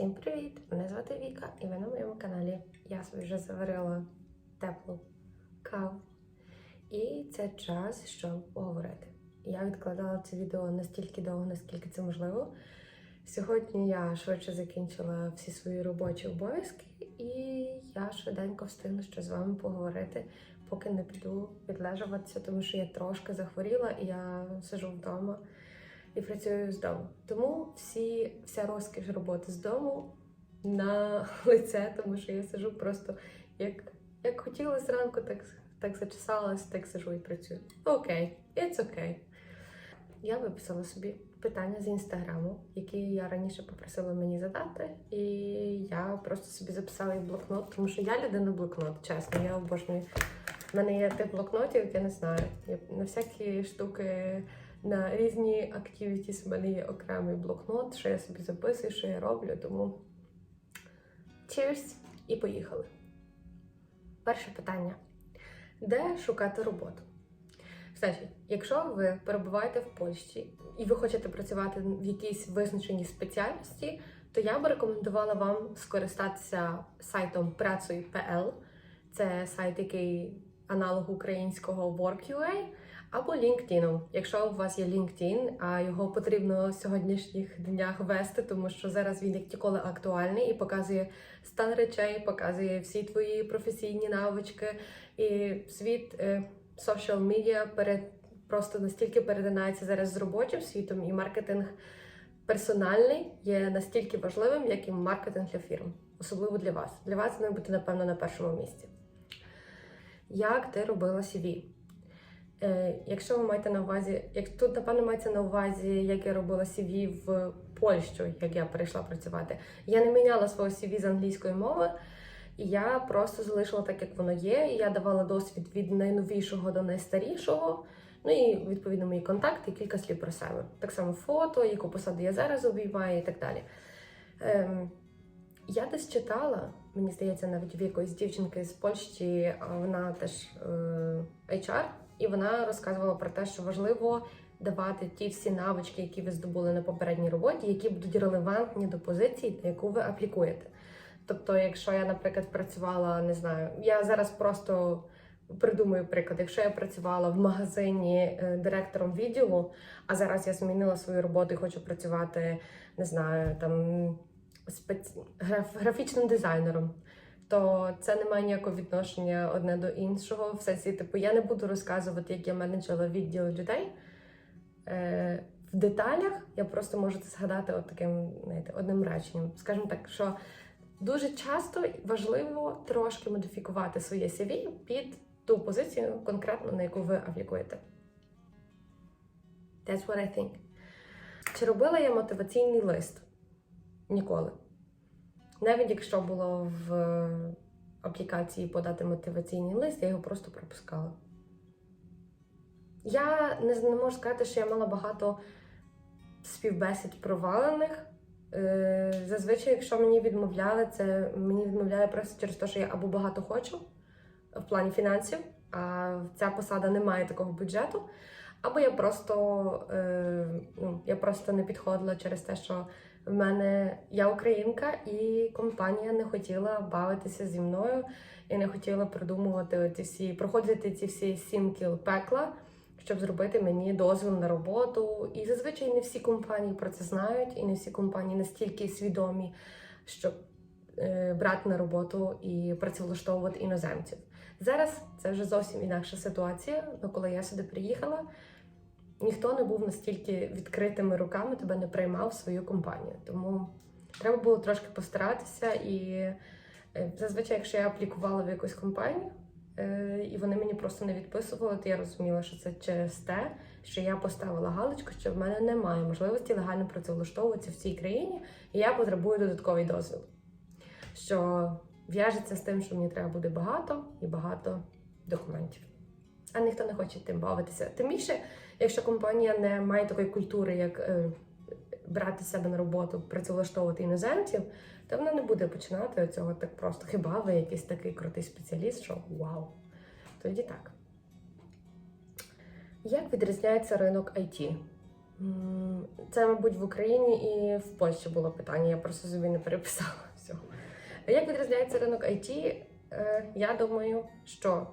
Всім привіт! Мене звати Віка і ви на моєму каналі. Я собі вже заварила теплу каву. І це час, щоб поговорити. Я відкладала це відео настільки довго, наскільки це можливо. Сьогодні я швидше закінчила всі свої робочі обов'язки, і я швиденько встигну ще з вами поговорити, поки не піду відлежуватися, тому що я трошки захворіла і я сижу вдома і працюю з дому. Тому всі, вся розкіш роботи з дому на лице, тому що я сижу просто як, як хотіла зранку, так, так зачесалась, так сижу і працюю. Окей, it's окей. Я виписала собі питання з інстаграму, які я раніше попросила мені задати, і я просто собі записала їх в блокнот, тому що я людина блокнот, чесно, я обожнюю. У мене є тип блокнотів, я не знаю. Я на всякі штуки, на різні активітіс в мене є окремий блокнот, що я собі записую, що я роблю, тому cheers і поїхали. Перше питання: де шукати роботу? Значить, якщо ви перебуваєте в Польщі і ви хочете працювати в якійсь визначеній спеціальності, то я би рекомендувала вам скористатися сайтом Pracuj.pl. Це сайт, який аналог українського Work.ua, або LinkedIn. Якщо у вас є LinkedIn, а його потрібно в сьогоднішніх днях вести, тому що зараз він як ніколи актуальний і показує стан речей, показує всі твої професійні навички і світ. е, social media перед просто настільки перетинається зараз з робочим світом, і маркетинг персональний є настільки важливим, як і маркетинг для фірм, особливо для вас. Для вас має бути, напевно, на першому місці. Як ти робила CV? Е, якщо ви маєте на увазі, як тут, напевно, мається на увазі, як я робила CV в Польщу, як я прийшла працювати. Я не міняла свого CV з англійської мови. І я просто залишила так, як воно є. І я давала досвід від найновішого до найстарішого. Ну і відповідно мої контакти, кілька слів про себе. Так само фото, яку посаду я зараз обіймаю і так далі. Ем, я десь читала, мені здається, навіть в якоїсь дівчинки з Польщі, вона теж е, HR, і вона розказувала про те, що важливо давати ті всі навички, які ви здобули на попередній роботі, які будуть релевантні до позиції, на яку ви аплікуєте. Тобто, якщо я, наприклад, працювала, не знаю, я зараз просто придумую приклад. Якщо я працювала в магазині е, директором відділу, а зараз я змінила свою роботу і хочу працювати, не знаю, там спец... граф... графічним дизайнером. То це не має ніякого відношення одне до іншого. В сенсі, типу, я не буду розказувати, як я менеджила відділ людей. Е, в деталях я просто можу згадати от таким, знаєте, одним реченням. Скажімо так, що Дуже часто важливо трошки модифікувати своє CV під ту позицію, конкретно на яку ви аплікуєте. That's what I think. Чи робила я мотиваційний лист? Ніколи. Навіть якщо було в аплікації подати мотиваційний лист, я його просто пропускала. Я не, можу сказати, що я мала багато співбесід провалених. Е, Зазвичай, якщо мені відмовляли, це мені відмовляли просто через те, що я або багато хочу в плані фінансів, а ця посада не має такого бюджету, або я просто, е, ну, я просто не підходила через те, що в мене я українка, і компанія не хотіла бавитися зі мною і не хотіла придумувати ці всі, проходити ці всі сім кіл пекла щоб зробити мені дозвіл на роботу. І зазвичай не всі компанії про це знають, і не всі компанії настільки свідомі, щоб е, брати на роботу і працевлаштовувати іноземців. Зараз це вже зовсім інакша ситуація. але коли я сюди приїхала, ніхто не був настільки відкритими руками, тебе не приймав в свою компанію. Тому треба було трошки постаратися. І е, зазвичай, якщо я аплікувала в якусь компанію, Е, і вони мені просто не відписували, то я розуміла, що це через те, що я поставила галочку, що в мене немає можливості легально працевлаштовуватися в цій країні, і я потребую додатковий дозвіл. Що в'яжеться з тим, що мені треба буде багато і багато документів. А ніхто не хоче тим бавитися. Тим більше, якщо компанія не має такої культури, як е, брати себе на роботу, працевлаштовувати іноземців, то вона не буде починати цього так просто. Хіба ви якийсь такий крутий спеціаліст, що вау. Тоді так. Як відрізняється ринок IT? Це, мабуть, в Україні і в Польщі було питання, я просто собі не переписала всього. Як відрізняється ринок IT? Е, Я думаю, що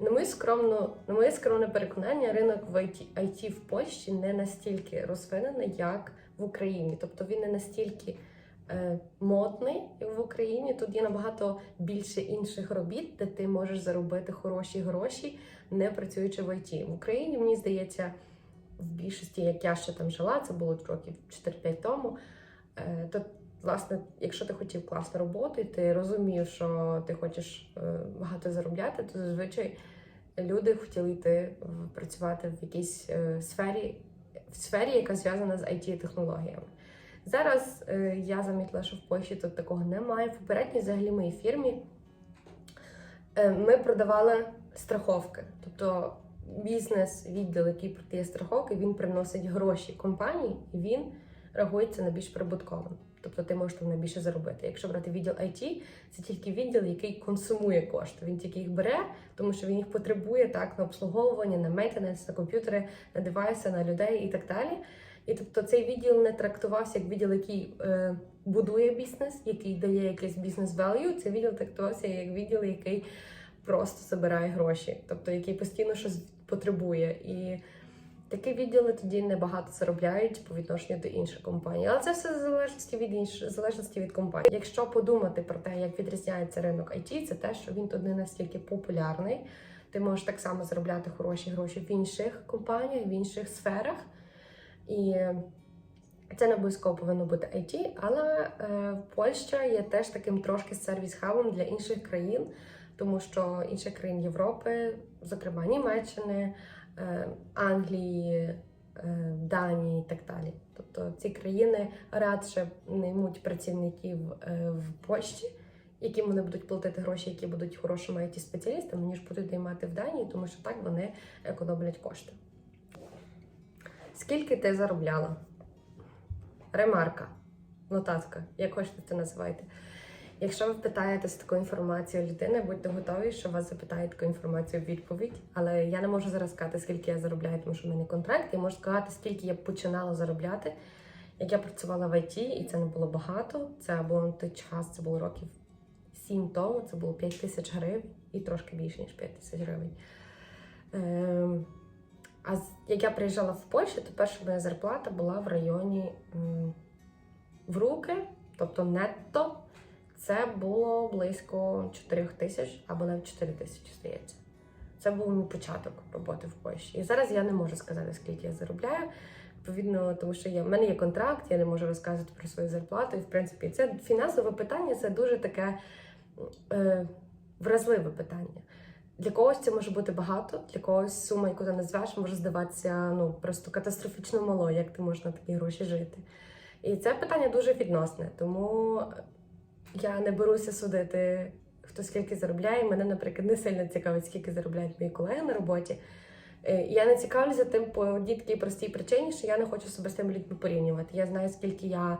на моє скромно, на моє скромне переконання, ринок в IT, в Польщі не настільки розвинений, як в Україні. Тобто він не настільки е, модний в Україні. Тут є набагато більше інших робіт, де ти можеш заробити хороші гроші, не працюючи в IT. В Україні, мені здається, в більшості, як я ще там жила, це було років 4-5 тому. е, То, власне, якщо ти хотів класну роботу, і ти розумів, що ти хочеш е, багато заробляти, то зазвичай люди хотіли йти працювати в якійсь е, сфері, в сфері, яка зв'язана з it технологіями Зараз е, я замітила, що в Польщі тут такого немає. В попередній взагалі моїй фірмі ми продавали страховки. Тобто бізнес, відділ, який продає страховки, він приносить гроші компанії, і він рахується на більш прибутковим. Тобто ти можеш там найбільше заробити. Якщо брати відділ IT, це тільки відділ, який консумує кошти. Він тільки їх бере, тому що він їх потребує так на обслуговування, на мейтенес, на комп'ютери, на девайси, на людей і так далі. І тобто цей відділ не трактувався як відділ, який е, будує бізнес, який дає якийсь бізнес value. Цей відділ трактувався як відділ, який просто забирає гроші, тобто який постійно щось потребує. І такі відділи тоді небагато заробляють по відношенню до інших компаній. Але це все залежності від інш... залежності від компанії. Якщо подумати про те, як відрізняється ринок IT, це те, що він тут не настільки популярний. Ти можеш так само заробляти хороші гроші в інших компаніях, в інших сферах. І це не обов'язково повинно бути IT, але е, Польща є теж таким трошки сервіс-хабом для інших країн, тому що інших країн Європи, зокрема Німеччини, Англії, е, Данії і так далі. Тобто ці країни радше наймуть працівників е, в Польщі, яким вони будуть платити гроші, які будуть хорошими it спеціалістами ніж будуть наймати в Данії, тому що так вони економлять кошти. Скільки ти заробляла? Ремарка, нотатка, як хочете це називайте. Якщо ви питаєтесь таку інформацію людини, будьте готові, що вас запитають таку інформацію в відповідь. Але я не можу зараз сказати, скільки я заробляю, тому що в мене контракт. Я можу сказати, скільки я починала заробляти. Як я працювала в ІТ, і це не було багато. Це було на той час, це було років 7 тому, це було 5 тисяч гривень і трошки більше, ніж 5 тисяч гривень. Ем, а як я приїжджала в Польщу, то перша моя зарплата була в районі м, в руки, тобто нетто, це було близько 4 тисяч або навіть 4 тисячі, здається. Це був мій початок роботи в Польщі. І зараз я не можу сказати, скільки я заробляю. Відповідно, тому що є, в мене є контракт, я не можу розказувати про свою зарплату. І в принципі, це фінансове питання це дуже таке е, вразливе питання. Для когось це може бути багато, для когось сума, яку ти назвеш, може здаватися ну просто катастрофічно малою, як ти можеш на такі гроші жити. І це питання дуже відносне, тому я не беруся судити, хто скільки заробляє. Мене, наприклад, не сильно цікавить, скільки заробляють мої колеги на роботі. Е, Я не цікавлюся тим по одній такій простій причині, що я не хочу себе з тими людьми порівнювати. Я знаю, скільки я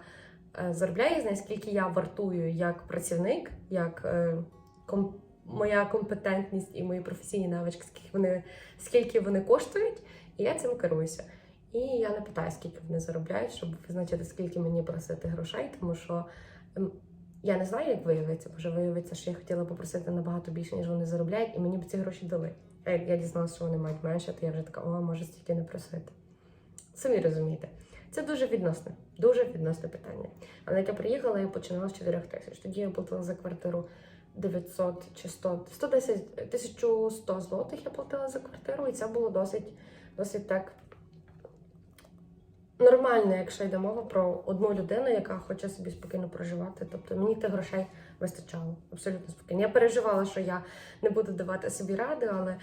е, заробляю, я знаю, скільки я вартую як працівник, як е, ком- моя компетентність і мої професійні навички, скільки вони, скільки вони коштують, і я цим керуюся. І я не питаю, скільки вони заробляють, щоб визначити, скільки мені просити грошей, тому що я не знаю, як виявиться. Може виявиться, що я хотіла попросити набагато більше, ніж вони заробляють, і мені б ці гроші дали. А як я дізналася, що вони мають менше, то я вже така, о, може стільки не просити. Самі розумієте. Це дуже відносне, дуже відносне питання. Але як я приїхала, я починала з 4 тисяч. Тоді я платила за квартиру 900 чи 100, 110, 1100 злотих я платила за квартиру, і це було досить, досить так нормально, якщо йде мова про одну людину, яка хоче собі спокійно проживати. Тобто мені тих грошей вистачало абсолютно спокійно. Я переживала, що я не буду давати собі ради, але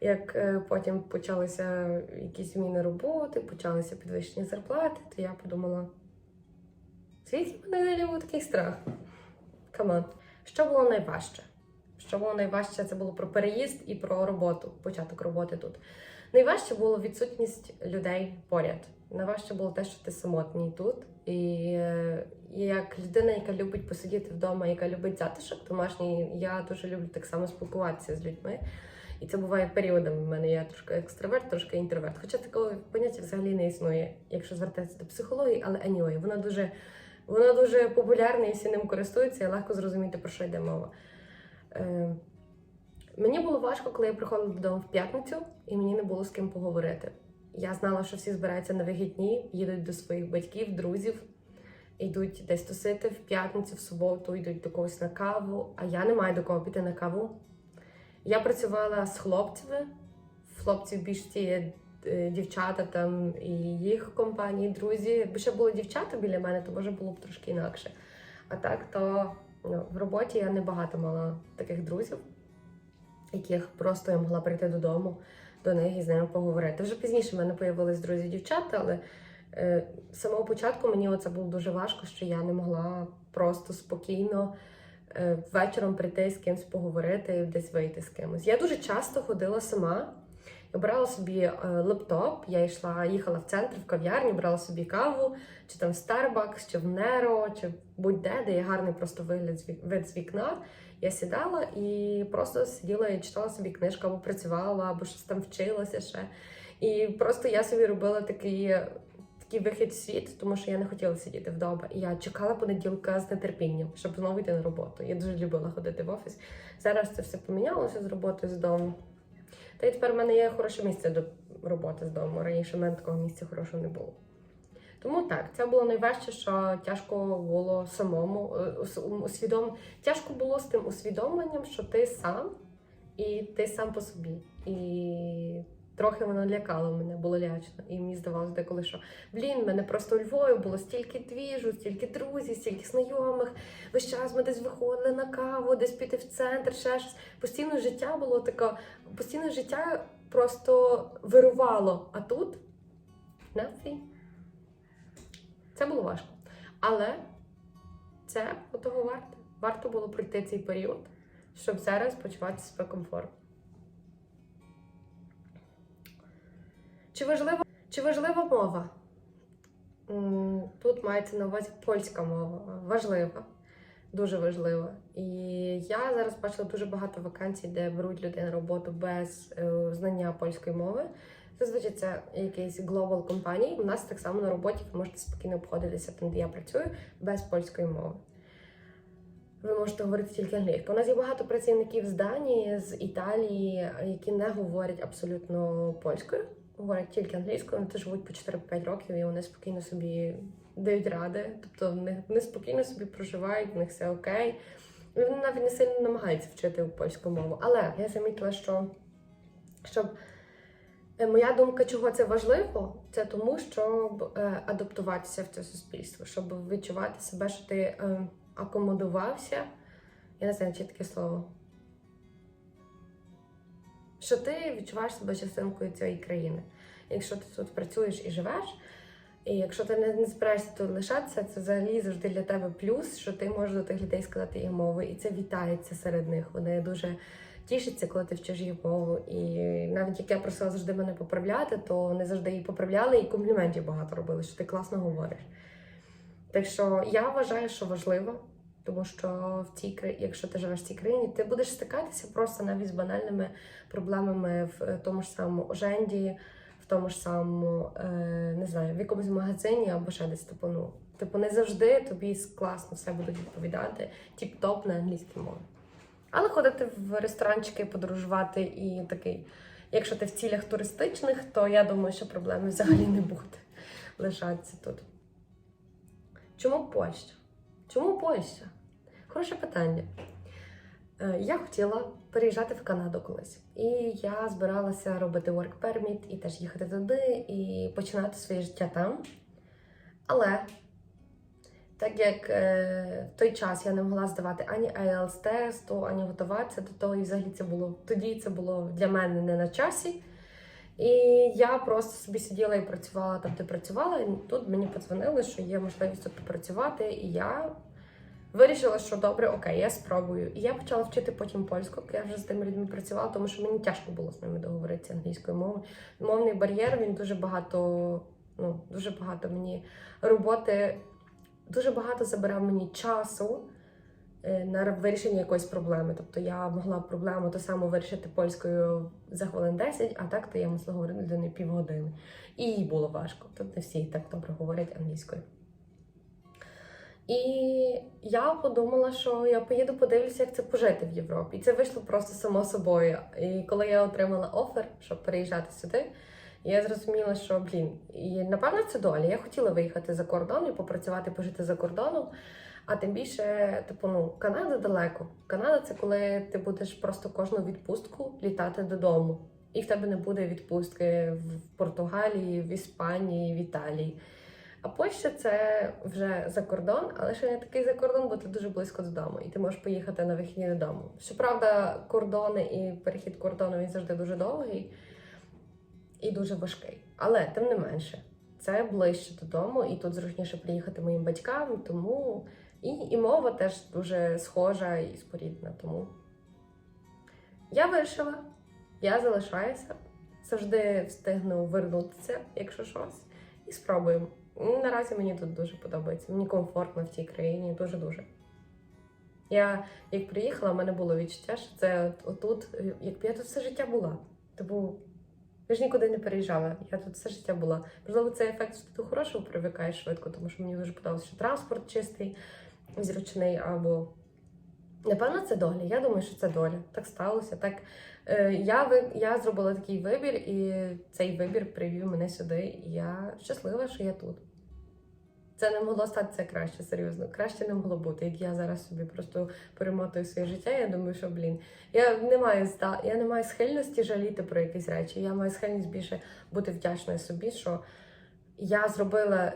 як е, потім почалися якісь зміни роботи, почалися підвищення зарплати, то я подумала, звідки мене був такий страх? Камон. Що було найважче? Що було найважче, це було про переїзд і про роботу, початок роботи тут. Найважче було відсутність людей поряд. Найважче було те, що ти самотній тут. І як людина, яка любить посидіти вдома, яка любить затишок домашній, я дуже люблю так само спілкуватися з людьми. І це буває періодами. в мене я трошки екстраверт, трошки інтроверт. Хоча такого поняття взагалі не існує, якщо звертатися до психології, але anyway, воно дуже, воно дуже популярне і всі ним користуються, і легко зрозуміти, про що йде мова. Е, мені було важко, коли я приходила додому в п'ятницю, і мені не було з ким поговорити. Я знала, що всі збираються на вихідні, їдуть до своїх батьків, друзів, йдуть десь тусити в п'ятницю, в суботу, йдуть до когось на каву, а я не маю до кого піти на каву. Я працювала з хлопцями, хлопців більш ті е, дівчата там і їх компанії, друзі. Якби ще були дівчата біля мене, то може було б трошки інакше. А так, то ну, в роботі я небагато мала таких друзів, яких просто я могла прийти додому до них і з ними поговорити. Вже пізніше в мене появились друзі дівчата, але е, з самого початку мені оце було дуже важко, що я не могла просто спокійно е, вечором прийти з кимось поговорити і десь вийти з кимось. Я дуже часто ходила сама. Брала собі е, лептоп, я йшла, їхала в центр, в кав'ярню, брала собі каву, чи там в Starbucks, чи в Неро, чи будь-де, де є гарний просто вигляд вид з вікна. Я сідала і просто сиділа і читала собі книжку, або працювала, або щось там вчилася ще. І просто я собі робила такий, такий вихід в світ, тому що я не хотіла сидіти вдома. І я чекала понеділка з нетерпінням, щоб знову йти на роботу. Я дуже любила ходити в офіс. Зараз це все помінялося з роботи з дому. Та й тепер в мене є хороше місце до роботи з дому. Раніше в мене такого місця хорошого не було. Тому так, це було найважче, що тяжко було самому е, усвідом... Тяжко було з тим усвідомленням, що ти сам і ти сам по собі. І трохи воно лякало мене, було лячно. І мені здавалося деколи, що блін, мене просто у Львові було стільки двіжу, стільки друзів, стільки знайомих. Весь час ми десь виходили на каву, десь піти в центр, ще щось. Постійно життя було таке, постійне життя просто вирувало. А тут nothing. Це було важко. Але це того варто. Варто було пройти цей період, щоб зараз почувати себе комфортно. Чи важлива, чи важлива мова? Тут мається на увазі польська мова. Важлива, дуже важлива. І я зараз бачила дуже багато вакансій, де беруть людей на роботу без е, знання польської мови. Зазвичай це якісь глобал компанії. У нас так само на роботі ви можете спокійно обходитися там, де я працюю, без польської мови. Ви можете говорити тільки англійською. У нас є багато працівників з Данії, з Італії, які не говорять абсолютно польською, говорять тільки англійською, вони теж живуть по 4-5 років і вони спокійно собі дають ради. Тобто вони, спокійно собі проживають, в них все окей. І вони навіть не сильно намагаються вчити польську мову. Але я замітила, що щоб Е, Моя думка, чого це важливо, це тому, щоб е, адаптуватися в це суспільство, щоб відчувати себе, що ти е, акомодувався. Я не знаю, чи таке слово. Що ти відчуваєш себе частинкою цієї країни. Якщо ти тут працюєш і живеш, і якщо ти не, не збираєшся тут лишатися, це взагалі завжди для тебе плюс, що ти можеш до тих людей сказати їх мови, і це вітається серед них. Вони дуже тішиться, коли ти вчиш їх мову. І навіть як я просила завжди мене поправляти, то не завжди її поправляли, і компліментів багато робили, що ти класно говориш. Так що я вважаю, що важливо, тому що в цій якщо ти живеш в цій країні, ти будеш стикатися просто навіть з банальними проблемами в е, тому ж самому оженді, в тому ж самому, е, не знаю, в якомусь магазині або ще десь. Типу, ну, типу, не завжди тобі класно все будуть відповідати, тіп-топ на англійській мові. Але ходити в ресторанчики, подорожувати і такий. Якщо ти в цілях туристичних, то я думаю, що проблеми взагалі не буде лишатися тут. Чому Польща? Чому Польща? Хороше питання. Е, Я хотіла переїжджати в Канаду колись. І я збиралася робити work permit і теж їхати туди і починати своє життя там. Але так як е, в той час я не могла здавати ані IELTS тесту, ані готуватися до того, і взагалі це було тоді це було для мене не на часі. І я просто собі сиділа і працювала там, де працювала. І тут мені подзвонили, що є можливість тут попрацювати. І я вирішила, що добре, окей, я спробую. І я почала вчити потім польську, я вже з тими людьми працювала, тому що мені тяжко було з ними договоритися англійською мовою. Мовний бар'єр він дуже багато, ну дуже багато мені роботи дуже багато забирав мені часу е, на вирішення якоїсь проблеми. Тобто я могла проблему ту саму вирішити польською за хвилин 10, а так то я мусила говорити людини півгодини. І їй було важко. Тут не всі так добре говорять англійською. І я подумала, що я поїду подивлюся, як це пожити в Європі. І це вийшло просто само собою. І коли я отримала офер, щоб переїжджати сюди, я зрозуміла, що блін, і напевно це доля. Я хотіла виїхати за кордон і попрацювати, пожити за кордоном. А тим більше, типу, ну, Канада далеко. Канада це коли ти будеш просто кожну відпустку літати додому. І в тебе не буде відпустки в Португалії, в Іспанії, в Італії. А Польща це вже за кордон, але ще не такий за кордон, бо ти дуже близько додому, і ти можеш поїхати на вихідні додому. Щоправда, кордони і перехід кордону він завжди дуже довгий і дуже важкий. Але тим не менше, це ближче додому, і тут зручніше приїхати моїм батькам, тому і, і мова теж дуже схожа і спорідна. Тому я вирішила, я залишаюся, завжди встигну вернутися, якщо щось, і спробуємо. Наразі мені тут дуже подобається. Мені комфортно в цій країні, дуже-дуже. Я як приїхала, в мене було відчуття, що це отут, е, якби я тут все життя була. Типу, я ж нікуди не переїжджала, я тут все життя була. Можливо, це ефект, що ти до хорошого привикаєш швидко, тому що мені дуже подобалося, що транспорт чистий, зручний, або напевно це доля. Я думаю, що це доля. Так сталося. Так е, я я зробила такий вибір, і цей вибір привів мене сюди. І я щаслива, що я тут. Це не могло статися краще, серйозно. Краще не могло бути. Як я зараз собі просто перемотую своє життя, я думаю, що блін, я не маю я не маю схильності жаліти про якісь речі. Я маю схильність більше бути вдячною собі, що я зробила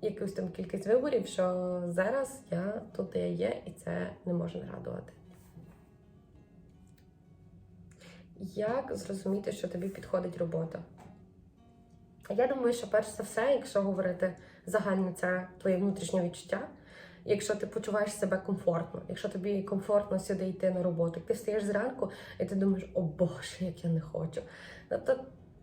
якусь там кількість виборів, що зараз я тут, я є, і це не може не радувати. Як зрозуміти, що тобі підходить робота? Я думаю, що перш за все, якщо говорити загально, це твоє внутрішнє відчуття. Якщо ти почуваєш себе комфортно, якщо тобі комфортно сюди йти на роботу, ти встаєш зранку і ти думаєш, о Боже, як я не хочу. Ну, то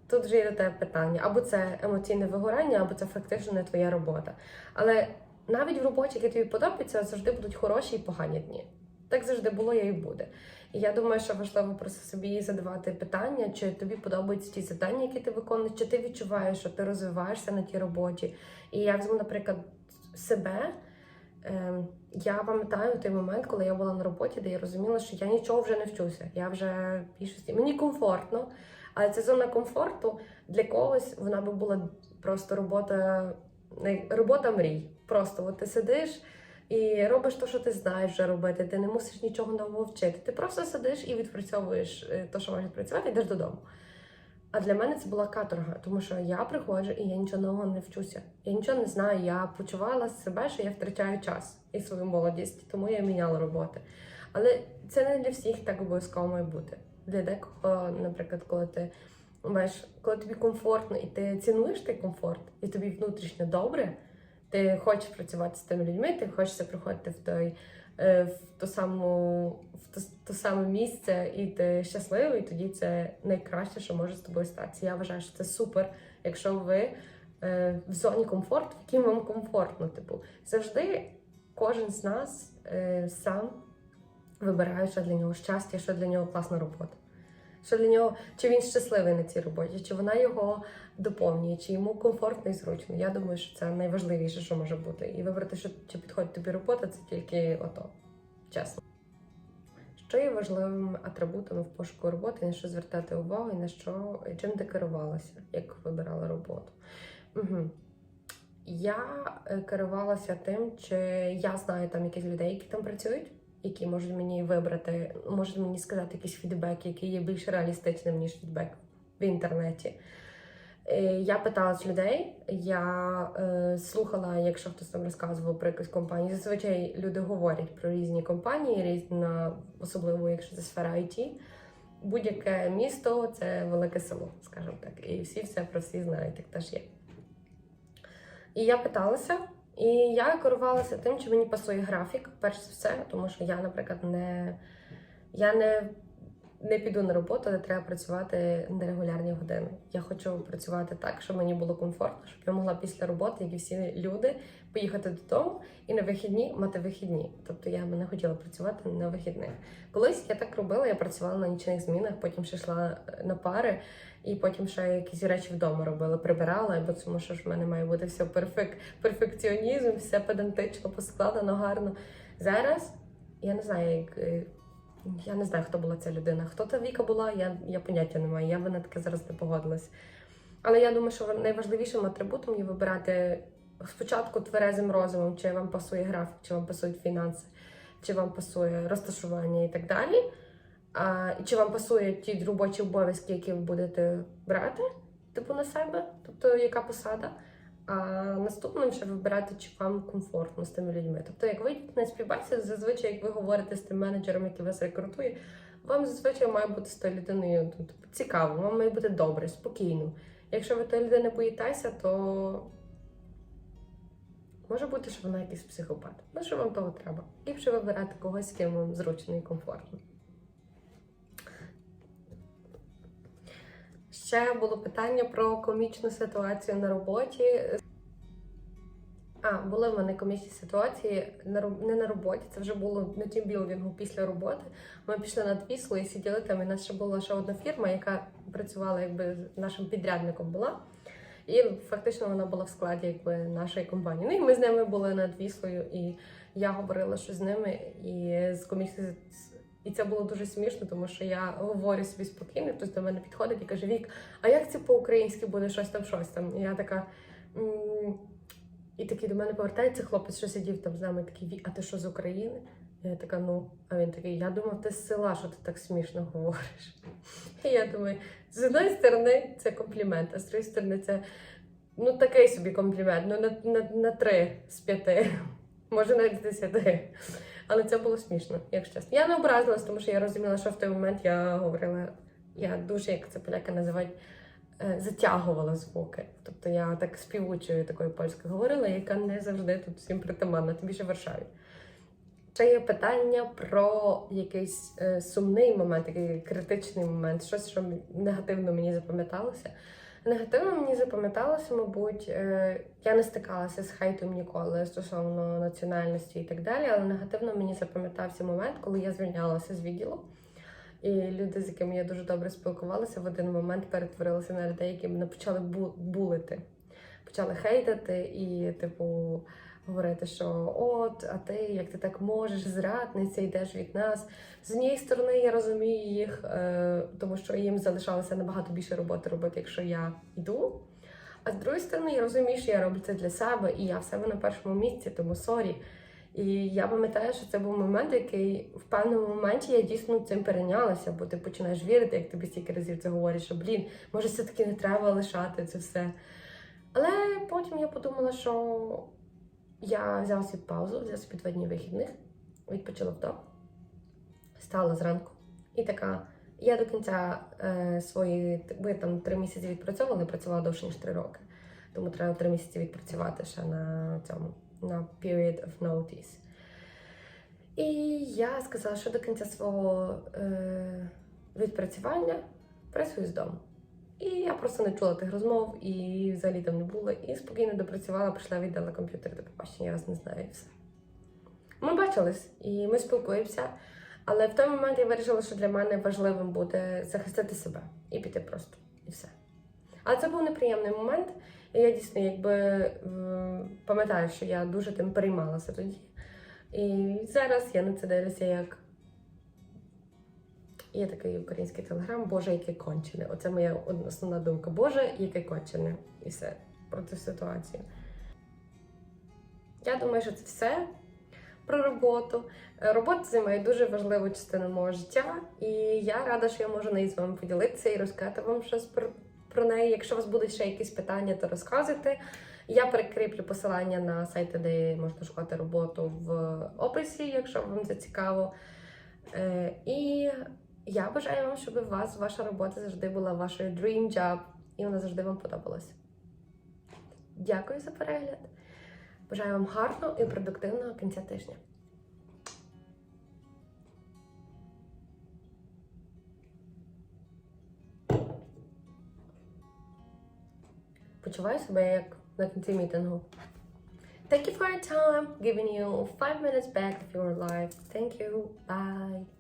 тут вже до тебе питання. Або це емоційне вигорання, або це фактично не твоя робота. Але навіть в роботі, які тобі подобаються, завжди будуть хороші і погані дні. Так завжди було я і буде. І я думаю, що важливо просто собі задавати питання, чи тобі подобаються ті завдання, які ти виконуєш, чи ти відчуваєш, що ти розвиваєшся на тій роботі. І я візьму, наприклад, себе. Ем, Я пам'ятаю той момент, коли я була на роботі, де я розуміла, що я нічого вже не вчуся. Я вже більшості мені комфортно, але ця зона комфорту для когось вона би була просто робота робота мрій. Просто от ти сидиш і робиш те, що ти знаєш вже робити. Ти не мусиш нічого нового вчити. Ти просто сидиш і відпрацьовуєш е, те, що маєш відпрацювати, йдеш додому. А для мене це була каторга, тому що я приходжу і я нічого нового не вчуся. Я нічого не знаю. Я почувала себе, що я втрачаю час і свою молодість, тому я міняла роботи. Але це не для всіх так обов'язково має бути. Для декого, наприклад, коли ти маєш, коли тобі комфортно і ти цінуєш той комфорт, і тобі внутрішньо добре, ти хочеш працювати з тими людьми, ти хочеш приходити в той. е, В ту саму в то, то саме місце, і ти щасливий, тоді це найкраще, що може з тобою статися. Я вважаю, що це супер, якщо ви е, в зоні комфорту, в якій вам комфортно. Типу, завжди кожен з нас е, сам вибирає, що для нього щастя, що для нього класна робота. Що для нього, чи він щасливий на цій роботі, чи вона його доповнює, чи йому комфортно і зручно. Я думаю, що це найважливіше, що може бути. І вибрати, що чи підходить тобі робота, це тільки ото. Чесно. Що є важливими атрибутами в пошуку роботи, на що звертати увагу і на що чим ти керувалася, як вибирала роботу? Угу. Я е, керувалася тим, чи я знаю там якісь людей, які там працюють, які можуть мені вибрати, можуть мені сказати якийсь фідбек, який є більш реалістичним, ніж фідбек в інтернеті. Е, Я питала людей, я е, слухала, якщо хтось там розказував про якусь компанію. Зазвичай люди говорять про різні компанії, різна, особливо якщо це сфера IT. Будь-яке місто це велике село, скажімо так. І всі все про всі знають, так теж є. І я питалася, і я керувалася тим, чи мені пасує графік, перш за все, тому що я, наприклад, не, я не не піду на роботу, але треба працювати нерегулярні години. Я хочу працювати так, щоб мені було комфортно, щоб я могла після роботи, як і всі люди, поїхати додому і на вихідні мати вихідні. Тобто я не хотіла працювати на вихідних. Колись я так робила, я працювала на нічних змінах, потім ще йшла е, на пари, і потім ще якісь речі вдома робила, прибирала, бо тому що ж в мене має бути все перфек, перфекціонізм, все педантично, поскладено, гарно. Зараз я не знаю, як. Я не знаю, хто була ця людина. Хто та Віка була, я, я поняття не маю. Я би на таке зараз не погодилась. Але я думаю, що найважливішим атрибутом є вибирати спочатку тверезим розумом, чи вам пасує графік, чи вам пасують фінанси, чи вам пасує розташування і так далі. А, чи вам пасують ті робочі обов'язки, які ви будете брати, типу на себе, тобто яка посада. А наступним ще вибирати, чи вам комфортно з тими людьми. Тобто, як ви на співбесіду, зазвичай, як ви говорите з тим менеджером, який вас рекрутує, вам зазвичай має бути з тою людиною тобто, цікаво, вам має бути добре, спокійно. Якщо ви тої людини боїтеся, то може бути, що вона якийсь психопат. Ну, що вам того треба? Ліпше вибирати когось, з ким вам зручно і комфортно. Ще було питання про комічну ситуацію на роботі. А, були в мене комічні ситуації на не на роботі, це вже було на тімбілдингу після роботи. Ми пішли на Твісло і сиділи там. І нас ще була ще одна фірма, яка працювала якби нашим підрядником була. І фактично вона була в складі якби нашої компанії. Ну і ми з ними були над Віслою, і я говорила, що з ними і з комісією. І це було дуже смішно, тому що я говорю собі спокійно, хтось до мене підходить і каже: Вік, а як це по-українськи буде щось там, щось там? І я така. І такий до мене повертається хлопець, що сидів там з нами, такий а ти що з України? Я така, ну, а він такий, я думав, ти з села, що ти так смішно говориш. І я думаю, з одної сторони це комплімент, а з іншої сторони це ну такий собі комплімент, ну на, на, на три з п'яти, може навіть з десяти. Але це було смішно, якщо чесно. Я не образилась, тому що я розуміла, що в той момент я говорила, я дуже, як це поляки називають, е, затягувала звуки. Тобто я так співучою такою польською говорила, яка не завжди тут всім притаманна, тим більше в Варшаві. Ще є питання про якийсь е, сумний момент, такий критичний момент, щось, що негативно мені запам'яталося. Негативно мені запам'яталося, мабуть, е, я не стикалася з хейтом ніколи стосовно національності і так далі, але негативно мені запам'ятався момент, коли я звільнялася з відділу. І люди, з якими я дуже добре спілкувалася, в один момент перетворилися на людей, які мене почали бу- булити, почали хейтити і, типу, говорити, що от, а ти як ти так можеш, зрадниця, йдеш від нас. З однієї сторони, я розумію їх, е, тому що їм залишалося набагато більше роботи робити, якщо я йду. А з другої сторони, я розумію, що я роблю це для себе, і я в себе на першому місці, тому сорі. І я пам'ятаю, що це був момент, який в певному моменті я дійсно цим перейнялася, бо ти починаєш вірити, як тобі стільки разів це говорять, що блін, може, все-таки не треба лишати це все. Але потім я подумала, що я взяла собі паузу, взяла собі два дні вихідних, відпочила вдома, стала зранку і така. Я до кінця е, свої, бо там три місяці відпрацьовувала, працювала довше ніж три роки. Тому треба три місяці відпрацювати ще на цьому, на period of notice. І я сказала, що до кінця свого е, відпрацювання працюю з дому. І я просто не чула тих розмов і взагалі там не було. І спокійно допрацювала, прийшла, віддала комп'ютер до побачення, я вас не знаю і все. Ми бачились і ми спілкуємося. Але в той момент я вирішила, що для мене важливим буде захистити себе і піти просто. І все. Але це був неприємний момент. І я дійсно якби пам'ятаю, що я дуже тим переймалася тоді. І зараз я на це дивлюся як. Є такий український телеграм, Боже, яке кончене. Оце моя основна думка. Боже, яке кончене. І все про цю ситуацію. Я думаю, що це все про роботу. Е, Робота займає дуже важливу частину мого життя, і я рада, що я можу нею з вами поділитися і розказати вам щось про, про неї. Якщо у вас будуть ще якісь питання, то розказуйте. Я перекріплю посилання на сайти, де можна шукати роботу в описі, якщо вам це цікаво. Е, І я бажаю вам, щоб у вас ваша робота завжди була вашою dream job, і вона завжди вам подобалась. Дякую за перегляд. Бажаю вам гарного і продуктивного кінця тижня. Почуваю себе як на кінці мітингу. Thank you for your time. Giving you five minutes back of your life. Thank you. Bye.